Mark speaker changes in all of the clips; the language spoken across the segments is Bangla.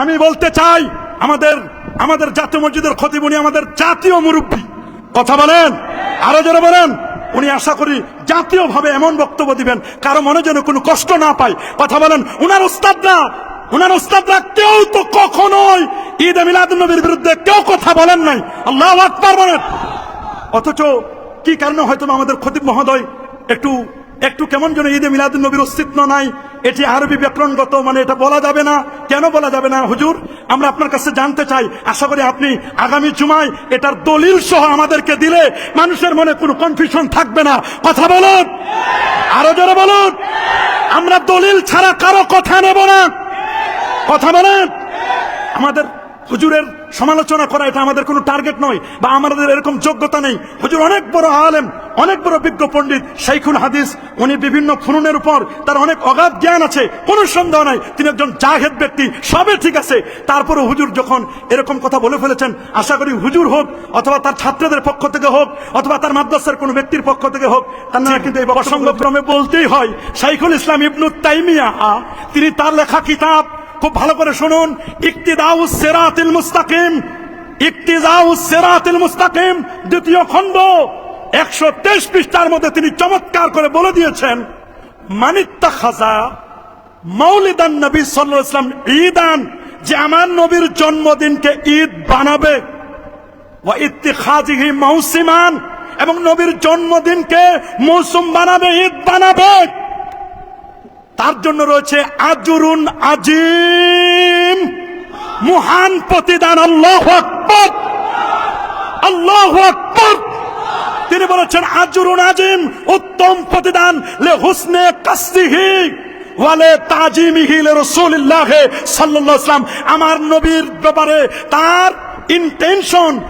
Speaker 1: আমি বলতে চাই, আমাদের আমাদের জাতীয় মসজিদের খতিব উনি আমাদের জাতীয় মুরব্বী। কথা বলেন? আরও যারা বলেন? উনি আশা করি জাতীয়ভাবে এমন বক্তব্য দিবেন, কারও মনে যেন কোনো কষ্ট না পায়। কথা বলেন, উনার উস্তাদরা উনার উস্তাদরা কেউ তো কখনোই ঈদ মিলাদুল নবীর বিরুদ্ধে কেউ কথা বলেন নাই। আল্লাহ আকবার বলেন। অথচ কি কারণে হয়তো আমাদের খতিব মহোদয় একটু একটু কেমন যেন ঈদে মিলাদুল নবীর অস্তিত্ব নাই? এটি আরবি ব্যাকরণগত মানে এটা বলা যাবে না। কেন বলা যাবে না? হুজুর, আমরা আপনার কাছে জানতে চাই। আশা করি আপনি আগামী জুমায় এটার দলিল সহ আমাদেরকে দিলে মানুষের মনে কোনো কনফিউশন থাকবে না। কথা বলুন। আরও জোরে বলুন। আমরা দলিল ছাড়া কারও কথা নেব না। কথা বলেন। আমাদের হুজুরের সমালোচনা করা এটা আমাদের কোনো টার্গেট নয় বা আমাদের এরকম যোগ্যতা নেই। হুজুর অনেক বড় আলেম অনেক বড় বিজ্ঞ পণ্ডিত শাইখুল হাদিস উনি বিভিন্ন ফুনুনের উপর তার অনেক অগাধ জ্ঞান আছে কোনো সন্দেহ নাই। তিনি একজন জাহেদ ব্যক্তি সবে ঠিক আছে। তারপরে হুজুর যখন এরকম কথা বলে ফেলেছেন আশা করি হুজুর হোক অথবা তার ছাত্রদের পক্ষ থেকে হোক অথবা তার মাদ্রাসার কোনো ব্যক্তির পক্ষ থেকে হোক তার তারা কিন্তু এই প্রসঙ্গক্রমে বলতেই হয় শাইখুল ইসলাম ইবনু তাইমিয়া তিনি তার লেখা কিতাব খুব ভালো করে শুনুন। ইকতিদাউ সিরাতিল মুস্তাকিম। ইকতিদাউ সিরাতিল মুস্তাকিম, দ্বিতীয় খণ্ড। একশো তেইশ পৃষ্ঠার মধ্যে তিনি চমৎকার করে বলে দিয়েছেন মানিত্তা খাজা মৌলিদান নবী সাল্লাল্লাহু আলাইহি সাল্লাম ঈদান, যে আমার নবীর জন্মদিনকে ঈদ বানাবে। ওয়া ইত্তিখাজিহি মৌসিমান এবং নবীর জন্মদিনকে মৌসুম বানাবে, ঈদ বানাবে। তার জন্য রয়েছে আজরুন আজিম। মহান প্রতিদান, আল্লাহ আকবর। আল্লাহ আকবর। তিনি বলেছেন, আজরুন আজিম উত্তম প্রতিদান, লে হুসনে কাসদিহি ওয়ালে তাজিমিহি লে রাসূলুল্লাহ সাল্লাল্লাহু আলাইহি আমার নবীর ব্যাপারে তার ইন্টেনশন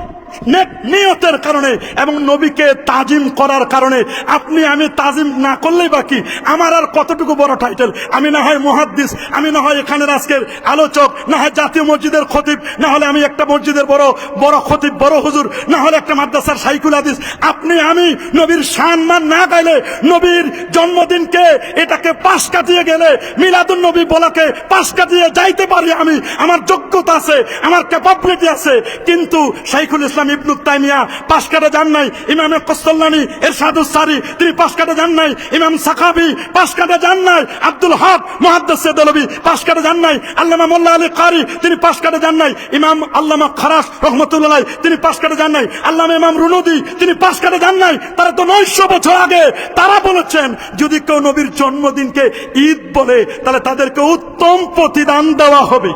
Speaker 1: নিয়তের কারণে এবং নবীকে তাজিম করার কারণে আপনি, আমি তাজিম না করলেই বাকি আমার আর কতটুকু বড় টাইটেল আমি না হয় মহাদ্দিস, আমি না হয় এখানের আজকের আলোচক, না হয় জাতীয় মসজিদের খতিব, না হলে আমি একটা মসজিদের বড় বড় খতিব, বড় হুজুর, না হলে একটা মাদ্রাসার সাইকুল হাদিস। আপনি, আমি নবীর সম্মান না গাইলে নবীর জন্মদিনকে এটাকে পাশ কাটিয়ে গেলে মিলাদুল নবী বলাকে পাশ কাটিয়ে যাইতে পারি আমি। আমার যোগ্যতা আছে, আমার ক্যাপাবিলিটি আছে। কিন্তু শাইখুল ইসলাম ইবনু তাইমিয়া পাশ কাটা যান নাই। ইমামে কস্তল্লানি এরশাদুস সারি, তিনি পাশ কাটা যান নাই। ইমাম সাকাবি পাশ কাটা যান নাই। আব্দুল হক মুহাদ্দিস দলবি পাশ কাটা যান নাই। আল্লামা মোল্লা আলী কারি, তিনি পাশ কাটা যান নাই। ইমাম আল্লামা খারাস রহমতুল্লাহ তিনি পাশ কাটা যান নাই। আল্লামা ইমাম রুনুদি, তিনি পাশ কাটা যান নাই। তারা তো নয়শো বছর আগে তারা বলেছেন, যদি কেউ নবীর জন্মদিনকে ঈদ বলে, তাহলে তাদেরকে উত্তম প্রতিদান দেওয়া হবে।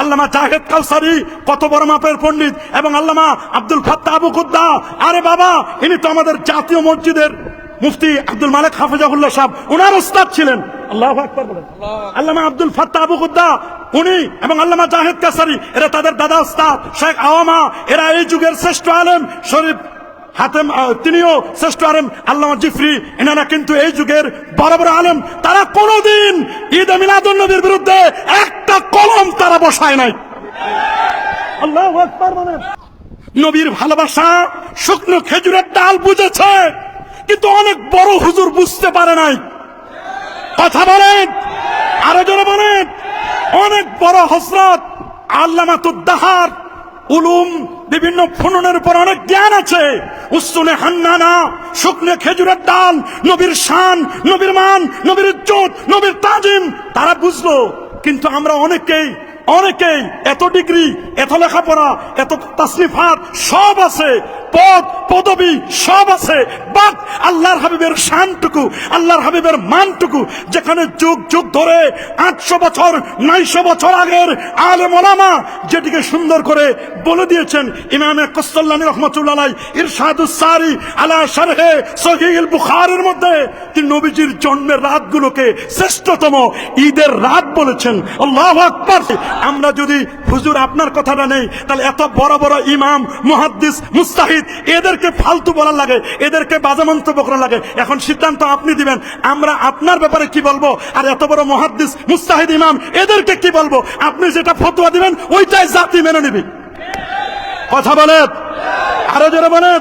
Speaker 1: আল্লামা জাহেদ কাউসারি, কত বড় মাপের পণ্ডিত এবং আল্লামা আব্দুল ফাত্তা আবু কুদ্দা। আরে বাবা, ইনি তো আমাদের জাতীয় মসজিদের মুফতি আব্দুল মালিক হাফিজাহুল্লাহ সাহেব। ওনার উস্তাদ ছিলেন। আল্লাহ বলেন। আল্লামা আব্দুল ফাত্তা আবু কুদ্দা, উনি এবং আল্লামা জাহেদ কাসারি, এরা তাদের দাদা উস্তাদ। শেখ আওয়ামা, এরা এই যুগের শ্রেষ্ঠ আলেম। শরীফ হাতেম তিনিও শ্রেষ্ঠ আলেম। আল্লামা জিফরি, এনারা কিন্তু এই যুগের বড় বড় আলেম। তারা কোনোদিন ঈদ মিলাদুল নবীর বিরুদ্ধে একটা কলম তারা বসায় নাই। আল্লাহ নবীর ভালোবাসা শুকনো খেজুরের ডাল বুঝেছে, কিন্তু অনেক বড় হুজুর বুঝতে পারে নাই। কথা বলেন, আরও জনে বলেন। অনেক বড় হসরত আল্লামাতুদ্দাহার, উলুম, বিভিন্ন ফননের উপর অনেক জ্ঞান আছে। উসুনে হান্নানা, শুকনে খেজুরের ডাল, নবীর শান, নবীর মান, নবীর ইজ্জত, নবীর তাজিম, তারা বুঝলো। কিন্তু আমরা অনেকেই অনেকেই এত ডিগ্রি এত লেখাপড়া, এত তাসনিফাত সব আছে, পদ, পদবি সব আছে। বাট আল্লাহর হাবিবের শানটুকু, আল্লাহর হাবিবের মানটুকু, যেখানে যুগ যুগ ধরে আটশো বছর, নয়শো বছর আগের আলে মোলামা যেটিকে সুন্দর করে বলে দিয়েছেন ইমামে কস্তল্লানি রহমতুল্লাহ ইরশাদুস সারি আলা শারহে সহিল বুখারের মধ্যে, তিনি নবীজির জন্মের রাতগুলোকে শ্রেষ্ঠতম ঈদের রাত বলেছেন। আল্লাহ আকবার। আমরা যদি হুজুর আপনার কথাটা নেই। তাহলে এত বড় বড় ইমাম, মুহাদ্দিস, মুস্তাহিদ, এদেরকে ফালতু বলার লাগে, এদেরকে বাজে মন্তব্য করার লাগে। এখন সিদ্ধান্ত আপনি দিবেন। আমরা আপনার ব্যাপারে কি বলব? আর এত বড় মুহাদ্দিস, মুস্তাহিদ ইমাম, এদেরকে কি বলব? আপনি যেটা ফতোয়া দিবেন, ওইটাই জাতি মেনে নিবি। কথা বলেন? আরও জোরে বলেন?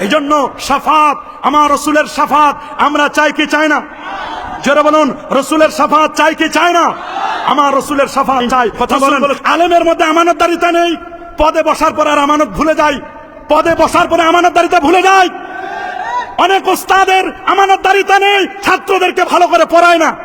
Speaker 1: এই জন্য সাফাত, আমার রসুলের সাফাত, আমরা চাই কি চাই না? জোরে বলুন, রসুলের সাফাত চাই কি চাই না?
Speaker 2: আমার রসুলের সাফা চাই। কথা বলেন। আলেমের মধ্যে আমানতদারিতা নেই। পদে বসার পর আর আমানত ভুলে যাই। পদে বসার পরে আমানতদারিতা ভুলে যায় অনেক ওস্তাদের আমানতদারিতা নেই। ছাত্রদেরকে ভালো করে পড়ায় না।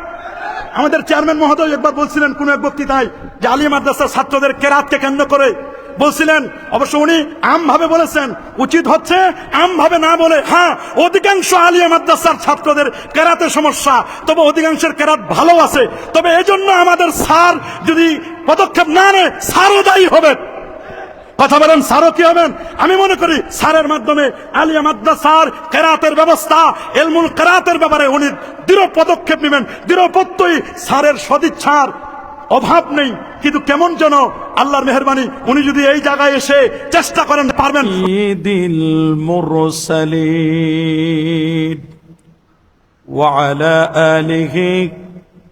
Speaker 2: আমাদের চেয়ারম্যান মহোদয় একবার বলছিলেন কোন এক বক্তৃতায় যে আলী মাদ্রাসার ছাত্রদের কেরাতকে কেন্দ্র করে বলছিলেন, অবশ্য উনি আম ভাবে বলেছেন, উচিত হচ্ছে আম ভাবে না বলে হ্যাঁ অধিকাংশ আলিয়া মাদ্রাসার ছাত্রদের কেরাতের সমস্যা, তবে অধিকাংশের কেরাত ভালো আছে, তবে এজন্য আমাদের স্যার যদি পদক্ষেপ না নেয়, স্যারও দায়ী হবে কথা বলেন, স্যারও কি হবেন? আমি মনে করি স্যারের মাধ্যমে আলিয়া মাদ্রাসার কেরাতের ব্যবস্থা, এলমুল কেরাতের ব্যাপারে উনি দৃঢ় পদক্ষেপ নেবেন, দৃঢ় প্রত্যয়ী স্যারের সদিচ্ছার অভাব নেই কিন্তু কেমন যেন আল্লাহর মেহরবানি উনি যদি এই জায়গায় এসে চেষ্টা করেন পারবেন
Speaker 1: سيد المرسلين وعلى آله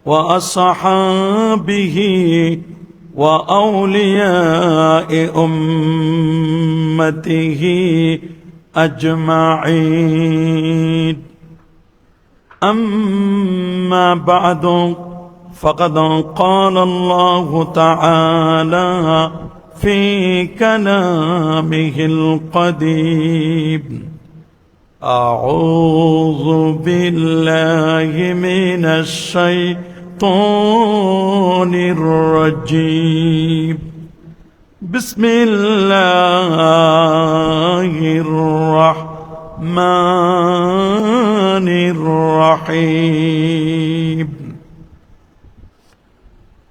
Speaker 1: وأصحابه وأولياء أمته أجمعين أما بعد فقد قال الله تعالى في كلامه القديم أعوذ بالله من الشيطان الرجيم. بسم الله الرحمن الرحيم.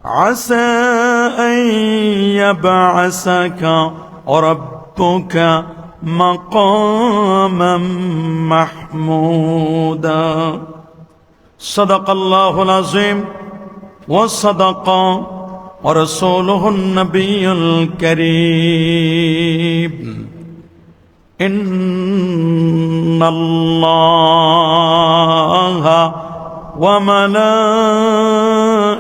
Speaker 1: عسى أن يبعثك ربك مقاما محمودا. صدق الله العظيم وصدق ورسوله النبي الكريم. إن الله وملائكته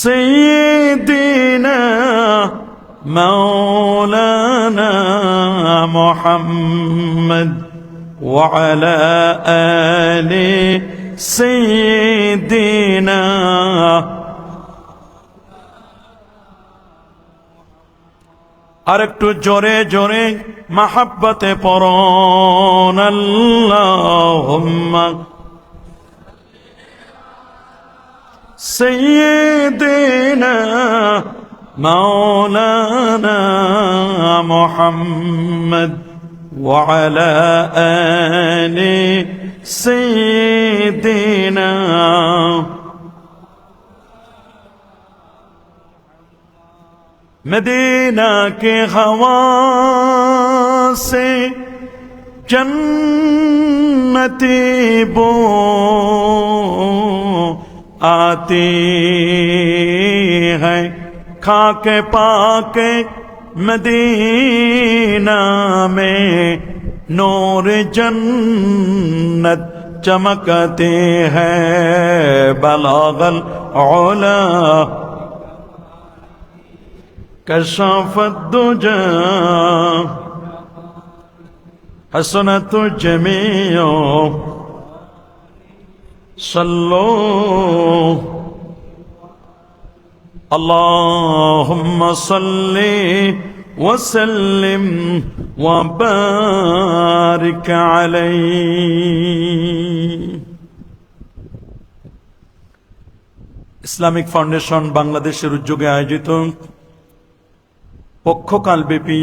Speaker 1: سيدنا مولانا محمد وعلى آل سيدنا আরেকটু জোরে জোরে মাহাব্বতে পরন আল্লাহুম্মা سيدنا مولانا محمد وعلى آل سيدنا مدینہ کے ہوا سے جنتی بو آتی ہے کھا کے پاک مدینہ میں نور جنت چمکتے ہیں۔ بلاغ اولا کشافت دجا۔ حسنت جمیوں صلوا اللهم صل وسلم وبارك عليه ইসলামিক ফাউন্ডেশন বাংলাদেশের উদ্যোগে আয়োজিত পক্ষকালব্যাপী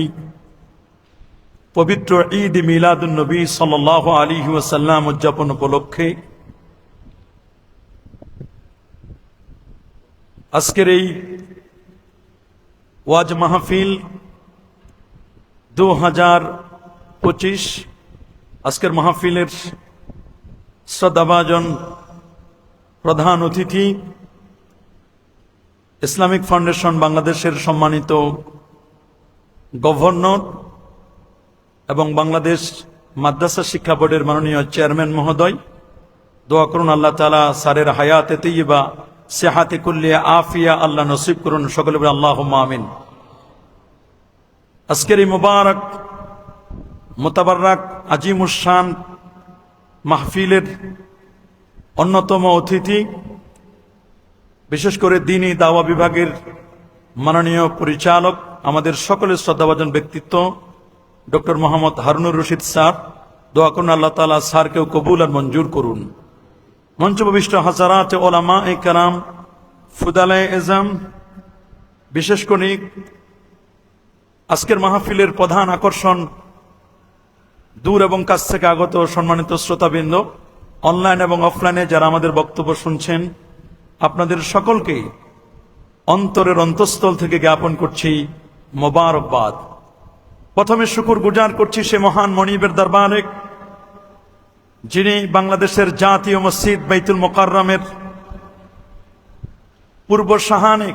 Speaker 1: পবিত্র ঈদ মিলাদুন নবী সাল আলী ওয়াসাল্লাম উদযাপন উপলক্ষে আজকের এই ওয়াজ মাহফিল দু হাজার পঁচিশ। আজকের মাহফিলের শ্রদ্ধাভাজন প্রধান অতিথি ইসলামিক ফাউন্ডেশন বাংলাদেশের সম্মানিত গভর্নর এবং বাংলাদেশ মাদ্রাসা শিক্ষা বোর্ডের মাননীয় চেয়ারম্যান মহোদয়, দোয়া করুন আল্লাহ তালা সারের হায়াতে তৈবা সেহাতে কুল্লিয়া আফিয়া আল্লাহ নসিব করুন, সকলে আল্লাহ আমিন। আজকের এই মুবারক মোতাবারক আজিমুসান মাহফিলের অন্যতম অতিথি, বিশেষ করে দিনী দাওয়া বিভাগের মাননীয় পরিচালক, আমাদের সকলের শ্রদ্ধাভাজন ব্যক্তিত্ব, ডক্টর মোহাম্মদ হারুনুর রশিদ স্যার। দোয়া করুন আল্লাহ তালা স্যারকেও কবুল আর মঞ্জুর করুন। মঞ্চবিষ্ট হাজারাত ওলামা এ কালাম ফুদালে এজাম, বিশেষ করে আজকের মাহফিলের প্রধান আকর্ষণ দূর এবং কাছ থেকে আগত সম্মানিত শ্রোতাবৃন্দ, অনলাইন এবং অফলাইনে যারা আমাদের বক্তব্য শুনছেন, আপনাদের সকলকে অন্তরের অন্তঃস্থল থেকে জ্ঞাপন করছি মোবারকবাদ। প্রথমে শুকুর গুজার করছি সে মহান মনিবের দরবারে। যিনি বাংলাদেশের জাতীয় মসজিদ বাইতুল মোকাররমের পূর্ব সাহানে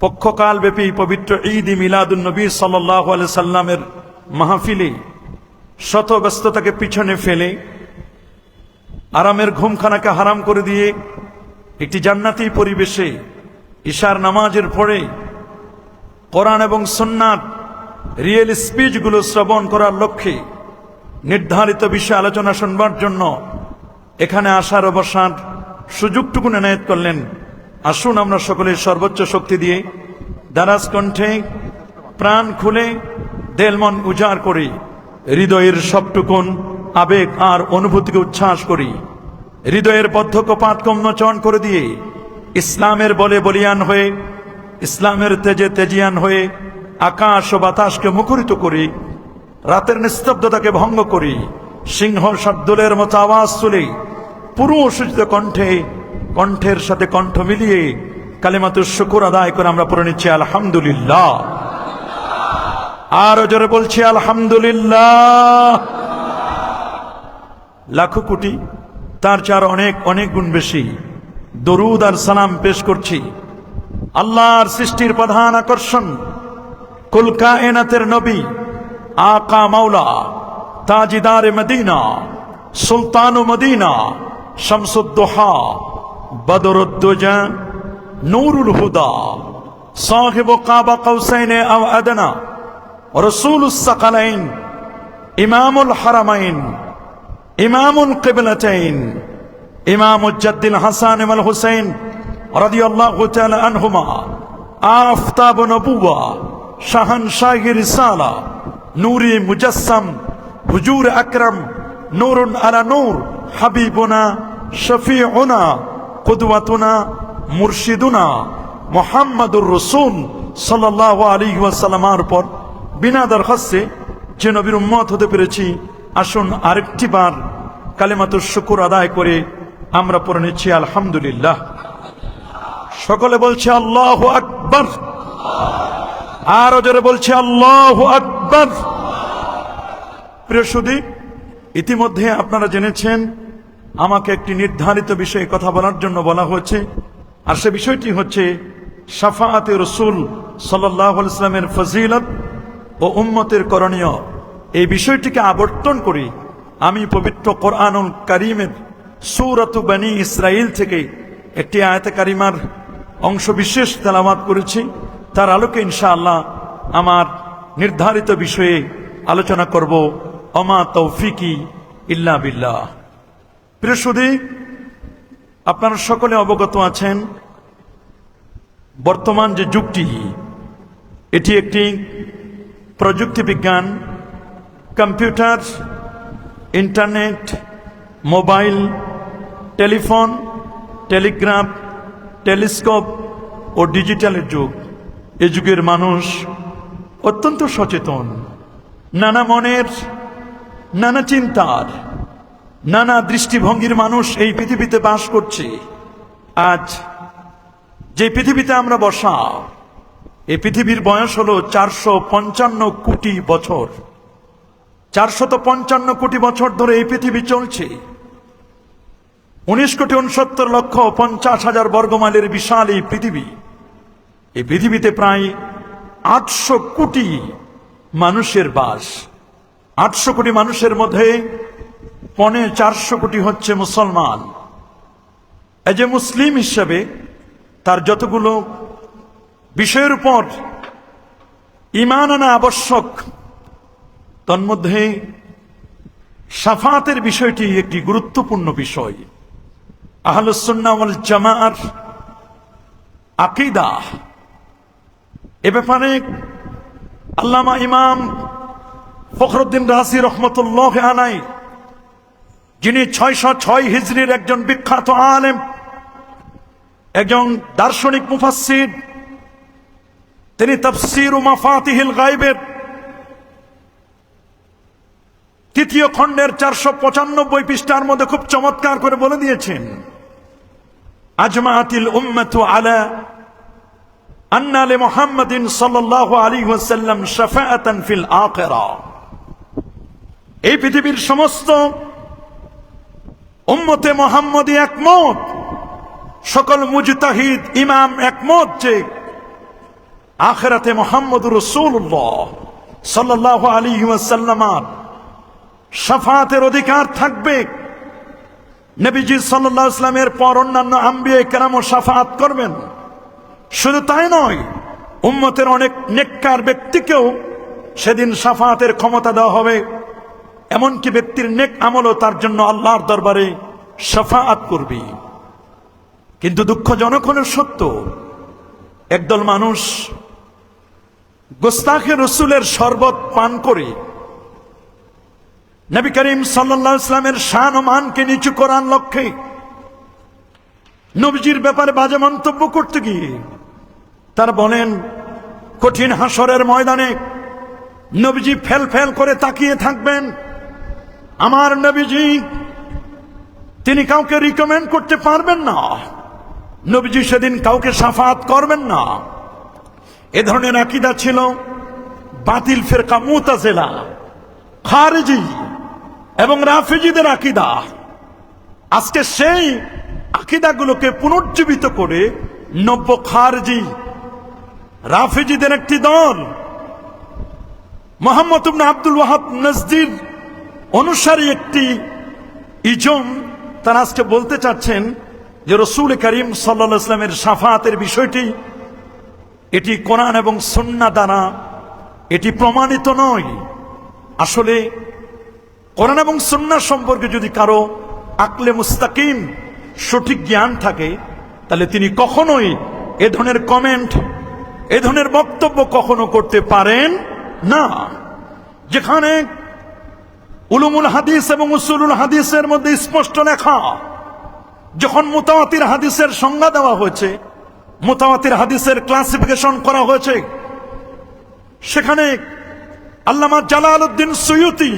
Speaker 1: পক্ষকাল ব্যাপী পবিত্র ঈদ মিলাদুল নবী সাল্লাহ সাল্লামের মাহফিলে শত ব্যস্ততাকে পিছনে ফেলে আরামের ঘুমখানাকে হারাম করে দিয়ে একটি জান্নাতি পরিবেশে ঈশার নামাজের পরে কোরআন এবং সন্ন্যাত রিয়েল স্পিচগুলো শ্রবণ করার লক্ষ্যে নির্ধারিত বিষয়ে আলোচনা শুনবার জন্য এখানে আসার অবসান সুযোগটুকু এনায়ত করলেন। আসুন আমরা সকলে সর্বোচ্চ শক্তি দিয়ে দারাজ কণ্ঠে প্রাণ খুলে দেলমন উজাড় করি, হৃদয়ের সবটুকুন আবেগ আর অনুভূতিকে উচ্ছ্বাস করি। হৃদয়ের বদ্ধকপাত কম্নচন করে দিয়ে ইসলামের বলে বলিয়ান হয়ে, ইসলামের তেজে তেজিয়ান হয়ে আকাশ ও বাতাসকে মুখরিত করি। রাতের নিস্তব্ধতাকে ভঙ্গ করি, সিংহ শার্দুলের মতো আওয়াজ তুলে পুরুষিত কণ্ঠে, কণ্ঠের সাথে কণ্ঠ মিলিয়ে কালিমাতুর শুকুর আদায় করে আমরা পড়ে নিচ্ছি আলহামদুলিল্লাহ। আরও জোরে বলছি আলহামদুলিল্লাহ। লাখো কোটি, তার চার অনেক অনেক গুণ বেশি দরুদ আর সালাম পেশ করছি। আল্লাহর সৃষ্টির প্রধান আকর্ষণ কুলকা এনাতের নবী আকা মাওলা, তাজিদার মদিনা, সুলতান মদিনা, শামসুদ্দোহা, বদরুদ্দোজা, নূরুল হুদা, সাহেব কাবা কৌসাইনে আদনা রসুল সাকালাইন, ইমামুল হারামাইন, ইমামুল কিবলাতাইন ইমাম উজ্জাদ্দিন হাসান ইমাল হুসাইন রাদিয়াল্লাহু তাআলা আনহুমা, আফতাব নবুয়া শাহানশাহি রিসালা নূরি মুজাসসাম, হুজুর আকরাম, নূরুন আলা নূর, হাবিবুনা, শফিউনা, কুদওয়াতুনা, মুর্শিদুনা, মুহাম্মাদুর রাসূল সাল্লাল্লাহু আলাইহি ওয়াসাল্লামের পর বিনা দরখাস্তে যে নবীর উম্মত হতে পেরেছি, আসুন আরেকটি বার কালেমাতুর শুকুর আদায় করে আমরা পড়ে নিচ্ছি আলহামদুলিল্লাহ। সকলে বলছে আল্লাহ আকবর। আরও জোরে বলছে আল্লাহ আকবর। প্রিয় সুদী ইতিমধ্যে আপনারা জেনেছেন, আমাকে একটি নির্ধারিত বিষয়ে কথা বলার জন্য বলা হয়েছে, আর সে বিষয়টি হচ্ছে সাফাআতে রসুল সাল্লাহ ইসলামের ফজিলত ও উম্মতের করণীয়। এই বিষয়টিকে আবর্তন করি আমি পবিত্র কোরআনুল করিমের সৌরত বানী ইসরাইল থেকে একটি আয়তে কারিমার অংশ বিশেষ তেলামাত করেছি। তার আলোকে ইনশাআল্লাহ আমার নির্ধারিত বিষয়ে আলোচনা করব। অমা তৌফিকি ইল্লা বিল্লাহ। প্রিয় সুদী আপনারা সকলে অবগত আছেন, বর্তমান যে যুগটি, এটি একটি প্রযুক্তি বিজ্ঞান, computer, internet, mobile, telephone, telegraph, telescope ও ডিজিটালের যুগ। এ যুগের মানুষ অত্যন্ত সচেতন, নানা মনের, নানা চিন্তার, নানা দৃষ্টিভঙ্গির মানুষ এই পৃথিবীতে বাস করছে। আজ যে পৃথিবীতে আমরা বসা এই পৃথিবীর বয়স হলো চারশো পঞ্চান্ন কোটি বছর। চারশত পঞ্চান্ন কোটি বছর ধরে এই পৃথিবী চলছে। উনিশ কোটি উনসত্তর লক্ষ পঞ্চাশ হাজার বর্গমাইলের বিশাল এই পৃথিবী। এই পৃথিবীতে প্রায় আটশো কোটি মানুষের বাস। আটশো কোটি মানুষের মধ্যে পনে চারশো কোটি হচ্ছে মুসলমান। এজ এ মুসলিম হিসাবে তার যতগুলো বিষয়ের উপর ইমান আনা আবশ্যক, তন্মধ্যে সাফাতের বিষয়টি একটি গুরুত্বপূর্ণ বিষয়। আহলুসুন্না ওয়াল জামার আকিদা এ ব্যাপারে আল্লামা ইমাম ফখরুদ্দিন রাসি রহমতুল্লাহ আনাই যিনি ছয়শো ছয় হিজড়ির একজন বিখ্যাত আলেম, একজন দার্শনিক মুফাসসির, তিনি তফসির ও মাফাতিহিল গাইবের তৃতীয় খণ্ডের চারশো পঁচানব্বই পৃষ্ঠার মধ্যে খুব চমৎকার করে বলে দিয়েছেন আজমাতিল উম্মতু আলা আন্না লি মুহাম্মাদিন সাল্লাল্লাহু আলাইহি ওয়াসাল্লাম শাফাআতান ফিল আখিরা। এই পৃথিবীর সমস্ত উম্মতে মোহাম্মদী একমত, সকল মুজতাহিদ ইমাম একমত যে আখেরাতে মোহাম্মদ রসুল্লাহ সাল্লাহ আলী ওয়াসাল্লামার সাফাতের অধিকার থাকবে। নবীজি সাল্লাহ ইসলামের পর অন্যান্য আম্বিয়ে কেরামও সাফাত করবেন। শুধু তাই নয়, উম্মতের অনেক নেককার ব্যক্তিকেও সেদিন সাফাতের ক্ষমতা দেওয়া হবে। এমনকি ব্যক্তির নেক আমলও তার জন্য আল্লাহর দরবারে সাফাত করবে। কিন্তু দুঃখজনক হল সত্য, একদল মানুষ গোস্তাখে রসুলের শরবত পান করে নবী করিম সাল্লাহ ইসলামের শান ও মানকে নিচু করার লক্ষ্যে নবজির ব্যাপারে বাজে মন্তব্য করতে গিয়ে তারা বলেন, কঠিন হাসরের ময়দানে নবীজি ফেল ফেল করে তাকিয়ে থাকবেন। আমার নবীজি, তিনি কাউকে রিকমেন্ড করতে পারবেন না। নবীজি সেদিন কাউকে সাফাত করবেন না। এ ধরনের আকিদা ছিল বাতিল ফেরকা মুতাজেলা, খারেজি এবং রাফেজিদের আকিদা। আজকে সেই আকিদাগুলোকে পুনর্জীবিত করে নব্য খারজি রাফেজিদের একটি দল। মোহাম্মদ আব্দুল ওয়াহাব নজদির অনুসারী একটি ইজম, তারা আজকে বলতে চাচ্ছেন যে রসুল করিম সাল্লা ইসলামের সাফাতের বিষয়টি, এটি কোরআন এবং সন্না দ্বারা, এটি প্রমাণিত নয়। আসলে কোরআন এবং সন্না সম্পর্কে যদি কারও আকলে মুস্তাকিম সঠিক জ্ঞান থাকে, তাহলে তিনি কখনোই এ ধরনের কমেন্ট এ ধরনের বক্তব্য কখনো করতে পারেন না। যেখানে উলুমুল হাদিস এবং উসুলুল হাদিসের মধ্যে স্পষ্ট লেখা, যখন মোতাবাতির হাদিসের সংজ্ঞা দেওয়া হয়েছে মোতাবাতির হাদিসের ক্লাসিফিকেশন করা হয়েছে, সেখানে আল্লামা জালাল উদ্দিন সৈয়তি,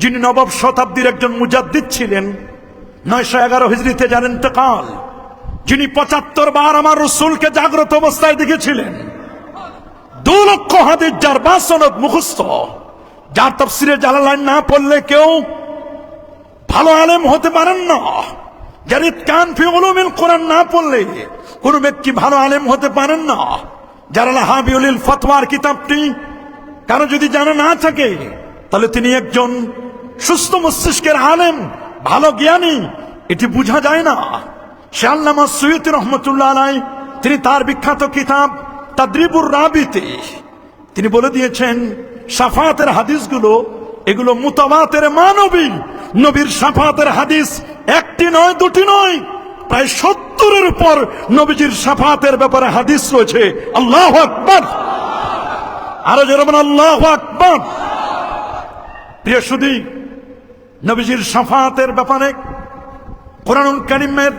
Speaker 1: যিনি নবম শতাব্দীর একজন মুজাদ্দিদ ছিলেন, নয়শো এগারো হিজড়িতে যার ইন্তেকাল, যিনি পঁচাত্তর বার আমার রসুলকে জাগ্রত অবস্থায় দেখেছিলেন। দু লক্ষ হাদিস যার বাসনত মুখস্থ, যার তফসিরে জালালাইন না পড়লে কেউ ভালো আলেম হতে পারেন না। যার কান ফি উলুমিল কোরআন না পড়লে কোন ব্যক্তি ভালো আলেম হতে পারেন না। যারা হাবিউলিল ফতওয়ার কিতাবটি কারও যদি জানা না থাকে, তাহলে তিনি একজন সুস্থ মস্তিষ্কের আলেম, ভালো জ্ঞানী, এটি বোঝা যায় না। সে আল্লামা সৈয়দ রহমতুল্লাহ আলাই তিনি তার বিখ্যাত কিতাব তাদ্রিবুর রাবিতে। তিনি বলে দিয়েছেন, সাফাতের হাদিসগুলো, এগুলো মুতাবাতের মানবী। নবীর সাফাতের হাদিস একটি নয়, দুটি নয়। প্রায় সত্তরের উপর নবীজির সাফাতের ব্যাপারে হাদিস রয়েছে। আল্লাহ আকবর। আরও যেরকম আল্লাহ আকবর। প্রিয় সুদী নবীজির সাফাতের ব্যাপারে কোরআন করিমের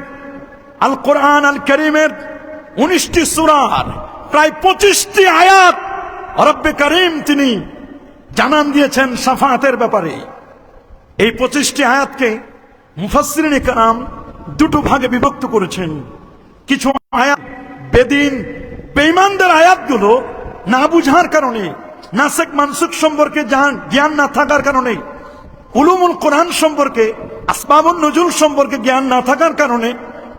Speaker 1: আল কোরআন আল করিমের উনিশটি সুরার প্রায় পঁচিশটি আয়াত রব্বে করিম তিনি জানান দিয়েছেন সাফাতের ব্যাপারে। এই পঁচিশটি আয়াতকে মুফাসরিন কারাম দুটো ভাগে বিভক্ত করেছেন। কিছু আয়াত বেদিন বেইমানদের আয়াতগুলো না বুঝার কারণে নাসেক মানসুক সম্পর্কে জ্ঞান না থাকার কারণে, উলুমুল কোরআন সম্পর্কে আসবাবুল নজরুল সম্পর্কে জ্ঞান না থাকার কারণে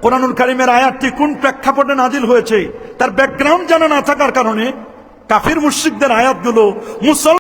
Speaker 1: কোরআনুল কারিমের আয়াতটি কোন প্রেক্ষাপটে নাজিল হয়েছে? তার ব্যাকগ্রাউন্ড জানা না থাকার কারণে কাফির মুশ্রিকদের আয়াতগুলো মুসল